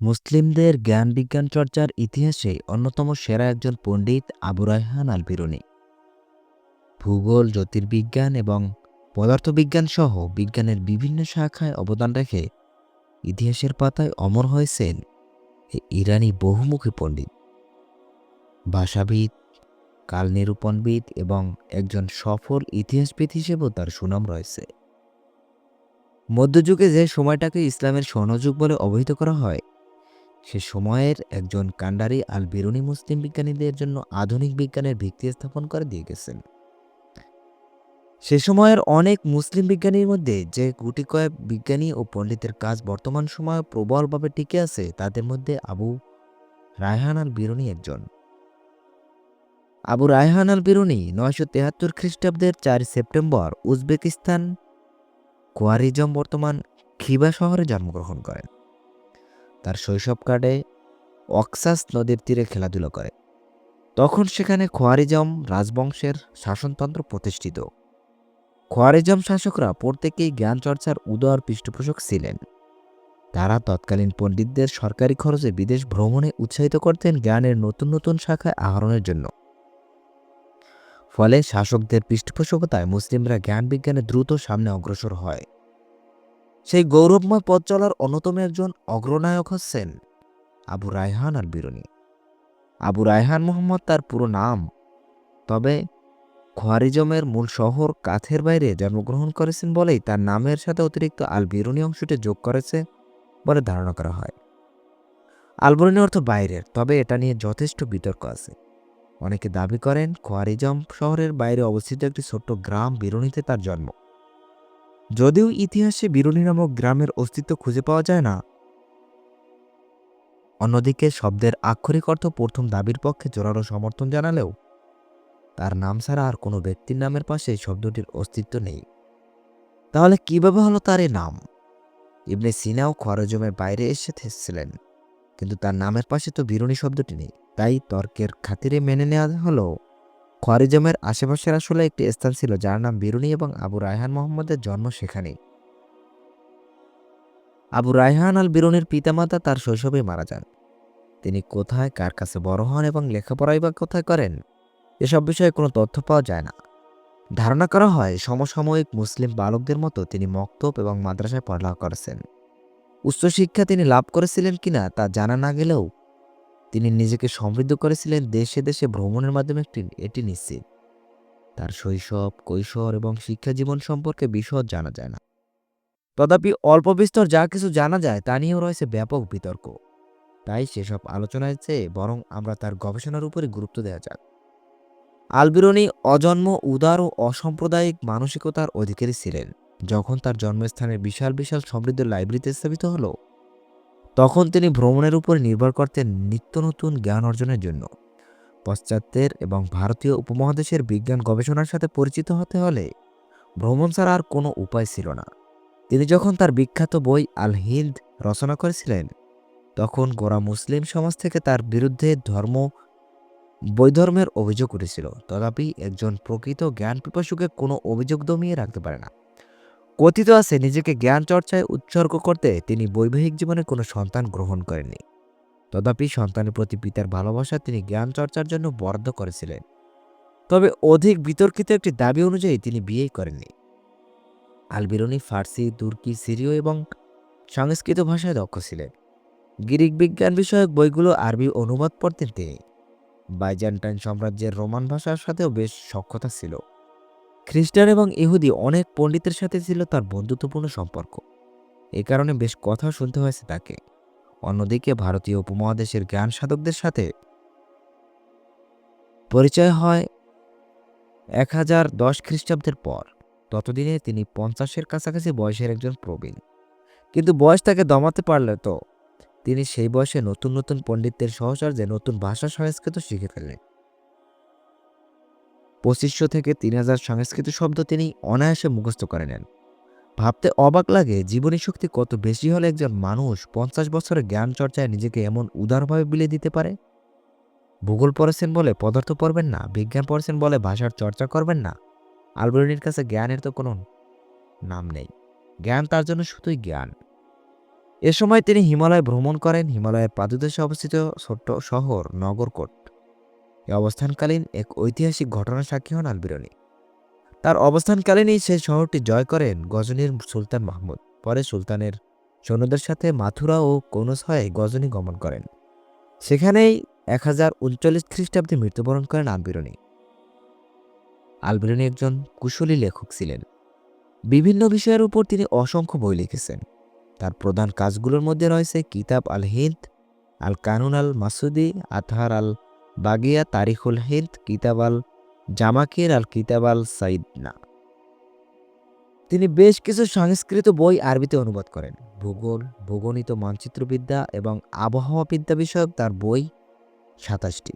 মুসলিমদের জ্ঞান বিজ্ঞান চর্চার ইতিহাসে অন্যতম সেরা একজন পণ্ডিত আবু রায়হান আল বিরুনি ভূগোল, জ্যোতির্বিজ্ঞান এবং পদার্থবিজ্ঞান সহ বিজ্ঞানের বিভিন্ন শাখায় অবদান রেখে ইতিহাসের পাতায় অমর হয়েছেন ইরানি বহুমুখী পণ্ডিত। ভাষাবিদ কাল নিরূপণবিদ এবং একজন সফল ইতিহাসবিদ হিসেবেও তার সুনাম রয়েছে। মধ্যযুগে যে সময়টাকে ইসলামের স্বর্ণযুগ বলে অবহিত করা হয় সে সময়ের একজন কান্ডারি আল বিরুনি মুসলিম বিজ্ঞানীদের জন্য আধুনিক বিজ্ঞানের ভিত্তি স্থাপন করে দিয়ে গেছেন। সে সময়ের অনেক মুসলিম বিজ্ঞানীর মধ্যে যে গুটি কয়েক বিজ্ঞানী ও পণ্ডিতের কাজ বর্তমান সময়ে প্রবলভাবে টিকে আছে, তাদের মধ্যে আবু রায়হান আল বিরুনি একজন। আবু রায়হান আল বিরুনি নয়শো তেহাত্তর খ্রিস্টাব্দের চার সেপ্টেম্বর উজবেকিস্তান কোয়ারিজম বর্তমান খিবা শহরে জন্মগ্রহণ করেন। তার শৈশব কাটে অক্সাস নদীর তীরে খেলাধুলা করে। তখন সেখানে খোয়ারিজম রাজবংশের শাসনতন্ত্র প্রতিষ্ঠিত। খোয়ারিজম শাসকরা প্রত্যেকেই জ্ঞান চর্চার উদার পৃষ্ঠপোষক ছিলেন। তারা তৎকালীন পণ্ডিতদের সরকারি খরচে বিদেশ ভ্রমণে উৎসাহিত করতেন জ্ঞানের নতুন নতুন শাখায় আহরণের জন্য। ফলে শাসকদের পৃষ্ঠপোষকতায় মুসলিমরা জ্ঞান বিজ্ঞানে দ্রুত সামনে অগ্রসর হয়। সেই গৌরবময় পথ চলার অন্যতম একজন অগ্রনায়ক হচ্ছেন আবু রায়হান আল বিরুনি আবু রায়হান মোহাম্মদ তার পুরো নাম, তবে খোয়ারিজমের মূল শহর কাথের বাইরে জন্মগ্রহণ করেছেন বলেই তার নামের সাথে অতিরিক্ত আল বিরুনি অংশটি যোগ করেছে বলে ধারণা করা হয়। আলবরুনি অর্থ বাইরের, তবে এটা নিয়ে যথেষ্ট বিতর্ক আছে। অনেকে দাবি করেন খোয়ারিজম শহরের বাইরে অবস্থিত একটি ছোট্ট গ্রাম বিরুনিতে তার জন্ম। যদিও ইতিহাসে বিরুনি নামক গ্রামের অস্তিত্ব খুঁজে পাওয়া যায় না। অন্যদিকে শব্দের আক্ষরিক অর্থ প্রথম দাবির পক্ষে জোরালো সমর্থন জানালেও তার নাম ছাড়া আর কোনো ব্যক্তির নামের পাশে শব্দটির অস্তিত্ব নেই। তাহলে কীভাবে হলো তার এ নাম? ইবনে সিনাও খরজমের বাইরে এসে থেসছিলেন, কিন্তু তার নামের পাশে তো বিরুনি শব্দটি নেই। তাই তর্কের খাতিরে মেনে নেওয়া হলো খোয়ারিজমের আশেপাশের আসলে একটি স্থান ছিল যার নাম বিরুনি এবং আবু রায়হান মোহাম্মদের জন্ম সেখানে। আবু রায়হান আল বিরুনির পিতামাতা তার শৈশবে মারা যান। তিনি কোথায়, কার কাছে বড় হন এবং লেখাপড়াই বা কোথায় করেন, এসব বিষয়ে কোনো তথ্য পাওয়া যায় না। ধারণা করা হয়, সমসাময়িক মুসলিম বালকদের মতো তিনি মক্তব এবং মাদ্রাসায় পড়ালেখা করেছেন। উচ্চশিক্ষা তিনি লাভ করেছিলেন কিনা তা জানা না গেলেও তিনি নিজেকে সমৃদ্ধ করেছিলেন দেশে দেশে ভ্রমণের মাধ্যমে একটি, এটি নিশ্চিত। তার শৈশব, কৈশোর এবং শিক্ষা জীবন সম্পর্কে বিশদ জানা যায় না। তথাপি অল্প বিস্তর যা কিছু জানা যায় তা নিয়েও রয়েছে ব্যাপক বিতর্ক। তাই সেসব আলোচনায় চেয়ে বরং আমরা তার গবেষণার উপরে গুরুত্ব দেওয়া যাক। আলবিরনি অজন্ম উদার ও অসাম্প্রদায়িক মানসিকতার অধিকারী ছিলেন। যখন তার জন্মস্থানের বিশাল বিশাল সমৃদ্ধ লাইব্রেরিতে স্থাপিত হলো তখন তিনি ভ্রমণের উপর নির্ভর করতেন নিত্য নতুন জ্ঞান অর্জনের জন্য। পশ্চাত্যের এবং ভারতীয় উপমহাদেশের বিজ্ঞান গবেষণার সাথে পরিচিত হতে হলে ভ্রমণ ছাড়া আর কোনো উপায় ছিল না। তিনি যখন তার বিখ্যাত বই আল হিন্দ রচনা করেছিলেন, তখন গোড়া মুসলিম সমাজ থেকে তার বিরুদ্ধে ধর্ম বৈধর্মের অভিযোগ উঠেছিল। তথাপি একজন প্রকৃত জ্ঞান পিপাসুকে কোনো অভিযোগ দমিয়ে রাখতে পারে না। কথিত আছে, নিজেকে জ্ঞান চর্চায় উৎসর্গ করতে তিনি বৈবাহিক জীবনে কোনো সন্তান গ্রহণ করেননি। তথাপি সন্তানের প্রতি পিতার ভালোবাসা তিনি জ্ঞান চর্চার জন্য বরাদ্দ করেছিলেন। তবে অধিক বিতর্কিত একটি দাবি অনুযায়ী তিনি বিয়েই করেননি। আলবিরনি, ফার্সি, তুর্কি, সিরীয় এবং সংস্কৃত ভাষায় দক্ষ ছিলেন। গ্রিক বিজ্ঞান বিষয়ক বইগুলো আরবি অনুবাদ পড়তেন তিনি। বাইজান্টাইন সাম্রাজ্যের রোমান ভাষার সাথেও বেশ সক্ষতা ছিল। খ্রিস্টান এবং ইহুদি অনেক পণ্ডিতের সাথে ছিল তার বন্ধুত্বপূর্ণ সম্পর্ক। এ কারণে বেশ কথা শুনতে হয়েছে তাকে। অন্যদিকে ভারতীয় উপমহাদেশের জ্ঞান সাধকদের সাথে পরিচয় হয় এক হাজার দশ খ্রিস্টাব্দের পর। ততদিনে তিনি পঞ্চাশের কাছাকাছি বয়সের একজন প্রবীণ। কিন্তু বয়স তাকে দমাতে পারলে তো। তিনি সেই বয়সে নতুন নতুন পণ্ডিতদের সহচর্যে নতুন ভাষা সংস্কৃত শিখে ফেললেন। পঁচিশশো থেকে তিন হাজার সংস্কৃত শব্দ তিনি অনায়াসে মুখস্থ করে নেন। ভাবতে অবাক লাগে জীবনী শক্তি কত বেশি হলে একজন মানুষ পঞ্চাশ বছরের জ্ঞান চর্চায় নিজেকে এমন উদারভাবে বিলিয়ে দিতে পারে? ভূগোল পড়েছেন বলে পদার্থ পড়বেন না, বিজ্ঞান পড়েছেন বলে ভাষার চর্চা করবেন না। আলবরনির কাছে জ্ঞানের তো কোনো নাম নেই। জ্ঞান তার জন্য শুধুই জ্ঞান। এ সময় তিনি হিমালয় ভ্রমণ করেন। হিমালয়ের পাদুদেশে অবস্থিত ছোট্ট শহর নগরকোট। এ অবস্থানকালীন এক ঐতিহাসিক ঘটনা সাক্ষী হন আলবিরনি। তার অবস্থানকালীনই সেই শহরটি জয় করেন গজনীর সুলতান মাহমুদ। পরে সুলতানের সৈন্যদের সাথে মাথুরা ও কৌনস হয়ে গজনী গমন করেন। সেখানেই এক হাজার উনচল্লিশ খ্রিস্টাব্দে মৃত্যুবরণ করেন আলবিরনি। আলবিরনি একজন কুশলী লেখক ছিলেন। বিভিন্ন বিষয়ের উপর তিনি অসংখ্য বই লিখেছেন। তার প্রধান কাজগুলোর মধ্যে রয়েছে কিতাব আল হিন্দ আল কানুন আল মাসুদি আতহার আল বাগিয়া তারিখুল হিন্দ কিতাব আল জামাকির আল কিতাব আল সাইদনা। তিনি বেশ কিছু সংস্কৃত বই আরবিতে অনুবাদ করেন। ভূগোল, ভূগণিত মানচিত্রবিদ্যা এবং আবহাওয়াবিদ্যা বিষয়ক তার বই সাতাশটি।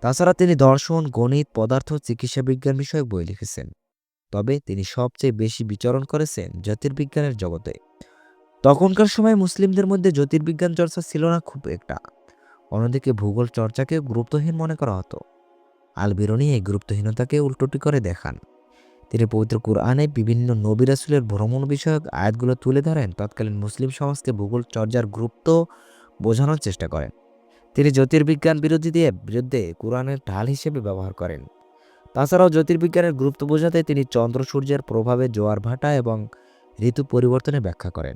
তাছাড়া তিনি দর্শন, গণিত, পদার্থ, চিকিৎসা বিজ্ঞান বিষয়ক বই লিখেছেন। তবে তিনি সবচেয়ে বেশি বিচরণ করেছেন জ্যোতির্বিজ্ঞানের জগতে। তখনকার সময় মুসলিমদের মধ্যে জ্যোতির্বিজ্ঞান চর্চা ছিল না, খুব একটা। অন্যদিকে ভূগোল চর্চাকে গুরুত্বহীন মনে করা হতো। আল এই গুরুত্বহীনতাকে উল্টোটি করে দেখান। তিনি পবিত্র কুরআনে বিভিন্ন নবী রাসুলের ভ্রমণ বিষয়ক আয়াতগুলো তুলে ধরেন, তৎকালীন মুসলিম সমাজকে ভূগোল চর্যার গুরুত্ব বোঝানোর চেষ্টা করেন। তিনি জ্যোতির্বিজ্ঞান বিরোধীদের বিরুদ্ধে কোরআনের ঢাল হিসেবে ব্যবহার করেন। তাছাড়াও জ্যোতির্বিজ্ঞানের গুরুত্ব বোঝাতে তিনি চন্দ্র সূর্যের প্রভাবে জোয়ার ভাটা এবং ঋতু পরিবর্তনে ব্যাখ্যা করেন।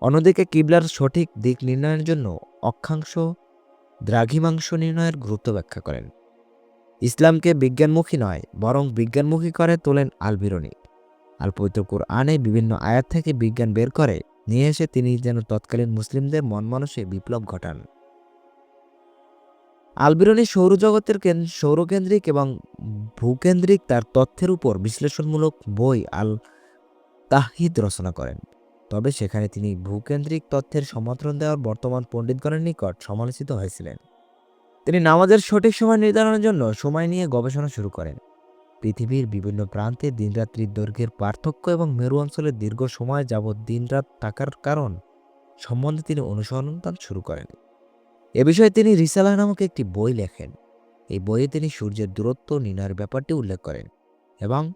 অন্যদিকে কিবলার সঠিক দিক নির্ণয়ের জন্য অক্ষাংশ দ্রাঘিমাংশ নির্ণয়ের গুরুত্ব ব্যাখ্যা করেন। ইসলামকে বিজ্ঞানমুখী নয়, বরং বিজ্ঞানমুখী করে তোলেন আল আলবিরনি আল পবিত্র কোরআনে বিভিন্ন আয়াত থেকে বিজ্ঞান বের করে, নিয়ে এসে তিনি যেন তৎকালীন মুসলিমদের মন মানসে বিপ্লব ঘটান। আলবিরনি সৌরজগতের সৌরকেন্দ্রিক এবং ভূকেন্দ্রিক তার তথ্যের উপর বিশ্লেষণমূলক বই আল তাহিদ রচনা করেন। তবে সেখানে তিনি ভূকেন্দ্রিক তথ্যের সমর্থন দেওয়ার বর্তমান পণ্ডিতগণের নিকট সমালোচিত হয়েছিলেন। তিনি নামাজের সঠিক সময় নির্ধারণের জন্য সময় নিয়ে গবেষণা শুরু করেন। পৃথিবীর বিভিন্ন প্রান্তে দিনরাত্রির দৈর্ঘ্যের পার্থক্য এবং মেরু অঞ্চলের দীর্ঘ সময় যাবৎ দিনরাত থাকার কারণ সম্বন্ধে তিনি অনুসন্ধান শুরু করেন। এ বিষয়ে তিনি রিসালা নামক একটি বই লেখেন। এই বইয়ে তিনি সূর্যের দূরত্ব নির্ণয়ের ব্যাপারটি উল্লেখ করেন এবং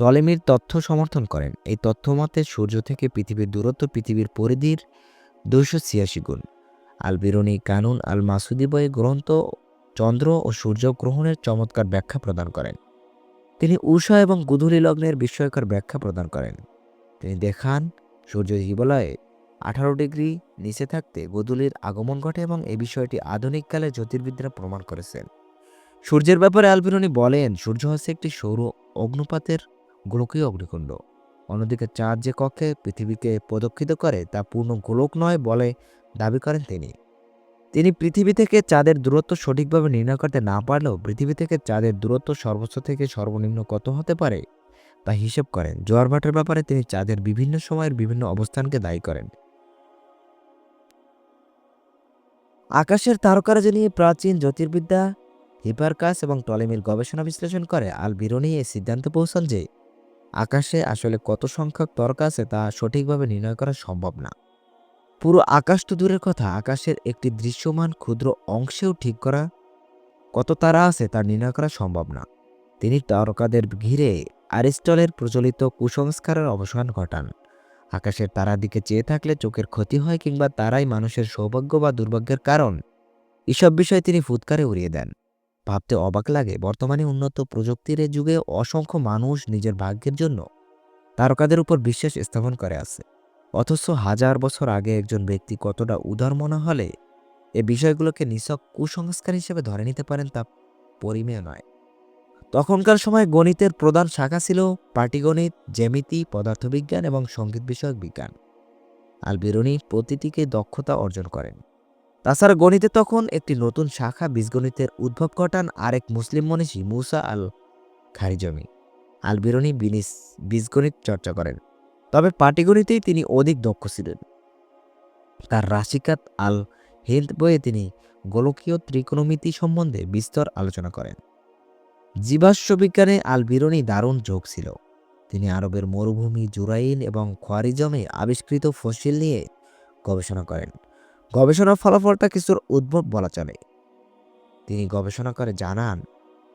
টলেমির তথ্য সমর্থন করেন। এই তথ্য মতে, সূর্য থেকে পৃথিবীর দূরত্ব পৃথিবীর পরিধির দুইশো ছিয়াশি গুণ। আল বিরনি কানুন আল মাসুদি বইয়ে গ্রন্থ, চন্দ্র ও সূর্য গ্রহণের চমৎকার ব্যাখ্যা প্রদান করেন। তিনি উষা এবং গুধুলি লগ্নের বিস্ময়কর ব্যাখ্যা প্রদান করেন। তিনি দেখান, সূর্য হিমালয়ে আঠারো ডিগ্রি নিচে থাকতে গোধূলির আগমন ঘটে এবং এই বিষয়টি আধুনিককালে জ্যোতির্বিদরা প্রমাণ করেছেন। সূর্যের ব্যাপারে আলবিরনি বলেন, সূর্য হচ্ছে একটি সৌর অগ্নুপাতের গোলকীয় অগ্নিকুণ্ড। অন্যদিকে চাঁদ যে কক্ষে পৃথিবীকে প্রদক্ষিত করে তা পূর্ণ গোলক নয় বলে দাবি করেন তিনি। তিনি পৃথিবী থেকে চাঁদের দূরত্ব সঠিকভাবে নির্ণয় করতে না পারলেও পৃথিবী থেকে চাঁদের দূরত্ব সর্বোচ্চ থেকে সর্বনিম্ন কত হতে পারে তা হিসেব করেন। জোয়ার ভাটার ব্যাপারে তিনি চাঁদের বিভিন্ন সময়ের বিভিন্ন অবস্থানকে দায়ী করেন। আকাশের তারকারাজি নিয়ে প্রাচীন জ্যোতির্বিদ্যা হিপারকাস এবং টলেমির গবেষণা বিশ্লেষণ করে আল বিরনি এই সিদ্ধান্তে পৌঁছান যে আকাশে আসলে কত সংখ্যক তর্ক আছে তা সঠিকভাবে নির্ণয় করা সম্ভব না। পুরো আকাশ তো দূরের কথা, আকাশের একটি দৃশ্যমান ক্ষুদ্র অংশেও ঠিক করা কত তারা আছে তা নির্ণয় করা সম্ভব না। তিনি তারকাদের ঘিরে অ্যারিস্টলের প্রচলিত কুসংস্কারের অবসান ঘটান। আকাশের তারার দিকে চেয়ে থাকলে চোখের ক্ষতি হয় কিংবা তারাই মানুষের সৌভাগ্য বা দুর্ভাগ্যের কারণ। এসব বিষয়ে তিনি ফুৎকারে উড়িয়ে দেন। ভাবতে অবাক লাগে বর্তমানে উন্নত প্রযুক্তির যুগে অসংখ্য মানুষ নিজের ভাগ্যের জন্য তারকাদের উপর বিশ্বাস স্থাপন করে আছে। অথচ হাজার বছর আগে একজন ব্যক্তি কতটা উদার মনে হলে এ বিষয়গুলোকে নিছক কুসংস্কার হিসেবে ধরে নিতে পারেন তা পরিমেয় নয়। তখনকার সময় গণিতের প্রধান শাখা ছিল পাটিগণিত, জ্যামিতি, পদার্থবিজ্ঞান এবং সংগীত বিষয়ক বিজ্ঞান। আল বিরুনি প্রতিটিকে দক্ষতা অর্জন করেন। তাছাড়া গণিতে তখন একটি নতুন শাখা বীজগণিতের উদ্ভব ঘটান আরেক মুসলিম মনীষী মুসা আল খারিজমি আল বিরুনি বিনিস বীজগণিত চর্চা করেন। তবে পাটিগণিতেই তিনি অধিক দক্ষ ছিলেন। তার রাশিকাত আল হিন্দ বইয়ে তিনি গোলকীয় ত্রিকোণমিতি সম্বন্ধে বিস্তর আলোচনা করেন। জীবাশ্ম বিজ্ঞানে আল বিরনি দারুণ যোগ ছিল। তিনি আরবের মরুভূমি জুরাইন এবং খোয়ারিজমে আবিষ্কৃত ফসিল নিয়ে গবেষণা করেন। গবেষণার ফলাফলটা কিছুর উদ্ভব বলা চলে। তিনি গবেষণা করে জানান,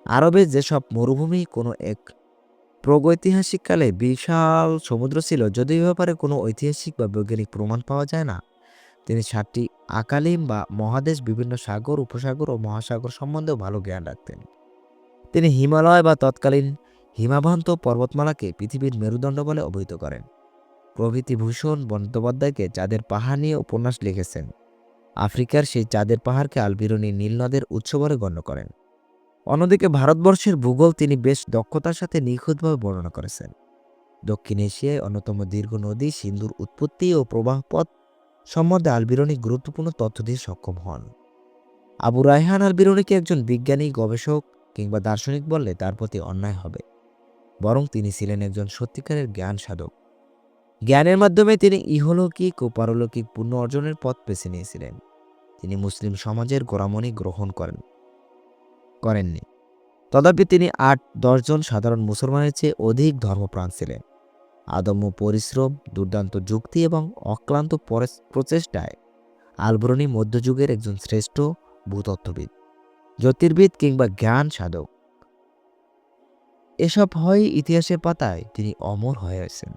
আরবে যেসব মরুভূমি কোনো এক প্রাগৈতিহাসিককালে বিশাল সমুদ্র ছিল, যদিও ব্যাপারে কোনো ঐতিহাসিক বা বৈজ্ঞানিক প্রমাণ পাওয়া যায় না। তিনি সাতটি আকালিম বা মহাদেশ, বিভিন্ন সাগর, উপসাগর ও মহাসাগর সম্বন্ধেও ভালো জ্ঞান রাখতেন। তিনি হিমালয় বা তৎকালীন হিমাবন্ত পর্বতমালাকে পৃথিবীর মেরুদণ্ড বলে অভিহিত করেন। প্রভৃতি ভূষণ বন্দ্যোপাধ্যায়কে চাঁদের পাহাড় নিয়ে উপন্যাস লিখেছেন। আফ্রিকার সেই চাঁদের পাহাড়কে আলবিরুনি নীলনদের উৎস বলে গণ্য করেন। অন্যদিকে ভারতবর্ষের ভূগোল তিনি বেশ দক্ষতার সাথে নিখুঁতভাবে বর্ণনা করেছেন। দক্ষিণ এশিয়ায় অন্যতম দীর্ঘ নদী সিন্ধুর উৎপত্তি ও প্রবাহ পথ সম্বন্ধে আলবিরনি গুরুত্বপূর্ণ তথ্য দিয়ে সক্ষম হন। আবু রায়হান আলবিরনিকে একজন বিজ্ঞানী, গবেষক কিংবা দার্শনিক বললে তার প্রতি অন্যায় হবে। বরং তিনি ছিলেন একজন সত্যিকারের জ্ঞান সাধক জ্ঞানের মাধ্যমে তিনি ইহলৌকিক ও পারলৌকিক পুণ্য অর্জনের পথ বেছে নিয়েছিলেন। তিনি মুসলিম সমাজের গোড়ামণি গ্রহণ করেন, করেননি। তথাপি তিনি আট দশজন সাধারণ মুসলমানের চেয়ে অধিক ধর্মপ্রাণ ছিলেন। আদম্য পরিশ্রম, দুর্দান্ত যুক্তি এবং অক্লান্ত প্রচেষ্টায় আলবরণী মধ্যযুগের একজন শ্রেষ্ঠ ভূতত্ত্ববিদ, জ্যোতির্বিদ কিংবা জ্ঞান সাধক। এসব হয় ইতিহাসের পাতায় তিনি অমর হয়ে আছেন।